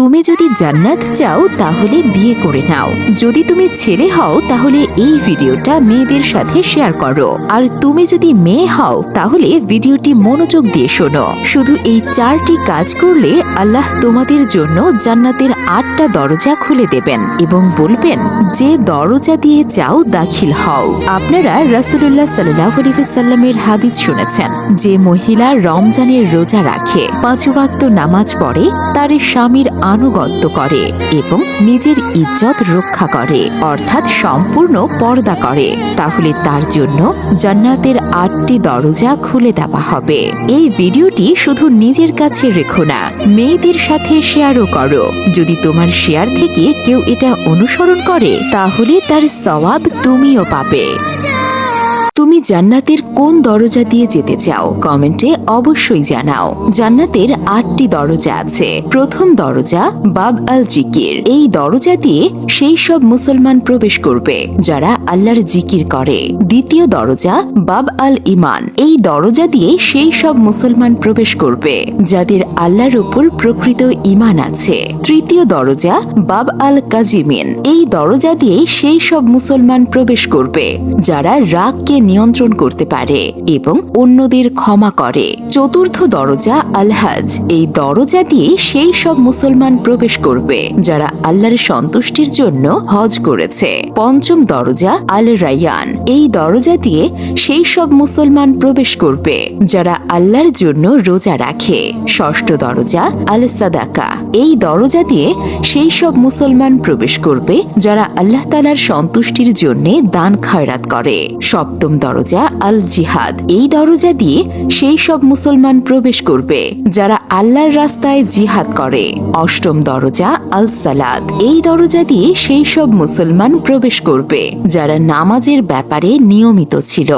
তুমি যদি জান্নাত চাও, তাহলে বিয়ে করে নাও। যদি তুমি ছেলে হও, তাহলে এই ভিডিওটা মেয়েদের সাথে শেয়ার করো। আর তুমি যদি মেয়ে হও, তাহলে ভিডিওটি মনোযোগ দিয়ে শোনো। শুধু এই চারটি কাজ করলে আল্লাহ তোমাদের জন্য জান্নাতের আটটা দরজা খুলে দেবেন এবং বলবেন, যে দরজা দিয়ে চাও দাখিল হও। আপনারা রাসুল্লাহ সাল্লাহ হাদিস শুনেছেন, যে মহিলা রমজানের রোজা রাখে, পাঁচ ওয়াক্ত নামাজ পড়ে তার স্বামীর আনুগত্য করে এবং নিজের ইজ্জত রক্ষা করে, অর্থাৎ সম্পূর্ণ পর্দা করে। তাহলে তার জন্য জান্নাতের আটটি দরজা খুলে দেওয়া হবে। এই ভিডিওটি শুধু নিজের কাছে রেখো না, মেয়েদের সাথে শেয়ারও করো। যদি তোমার শেয়ার থেকে কেউ এটা অনুসরণ করে, তাহলে তার সওয়াব তুমিও পাবে। জান্নাতের কোন দরজা দিয়ে যেতে চাও? কমেন্টে অবশ্যই জানাও। জান্নাতের আটটি দরজা আছে। প্রথম দরজা বাব আল জিকির। এই দরজা দিয়ে সেই সব মুসলমান প্রবেশ করবে যারা আল্লাহর জিকির করে। দ্বিতীয় দরজা বাব আল ইমান এই দরজা দিয়ে সেই সব মুসলমান প্রবেশ করবে যাদের আল্লাহর উপর প্রকৃত ইমান আছে। তৃতীয় দরজা বাব আল কাজিমিন। এই দরজা দিয়ে সেই সব মুসলমান প্রবেশ করবে যারা রাগকে নিয়ন্ত্রণ করতে পারে এবং অন্যদের ক্ষমা করে। চতুর্থ দরজা আলহাজ। এই দরজা দিয়ে সেই সব মুসলমান প্রবেশ করবে, যারা আল্লাহর সন্তুষ্টির জন্য হজ করেছে। পঞ্চম দরজা আল রায়ান এই দরজা দিয়ে সেই সব মুসলমান প্রবেশ করবে, যারা আল্লাহর জন্য রোজা রাখে। ষষ্ঠ দরজা আল সাদাকা এই দরজা দিয়ে সেই সব মুসলমান প্রবেশ করবে, যারা আল্লাহ তালার সন্তুষ্টির জন্য দান খয়রাত করে। সপ্তম দরজা আল জিহাদ এই দরজা দিয়ে সেই সব মুসলমান প্রবেশ করবে যারা আল্লাহর রাস্তায় জিহাদ করে। অষ্টম দরজা আল সালাদ এই দরজা দিয়ে সেই সব মুসলমান প্রবেশ করবে যারা নামাজের ব্যাপারে নিয়মিত ছিল।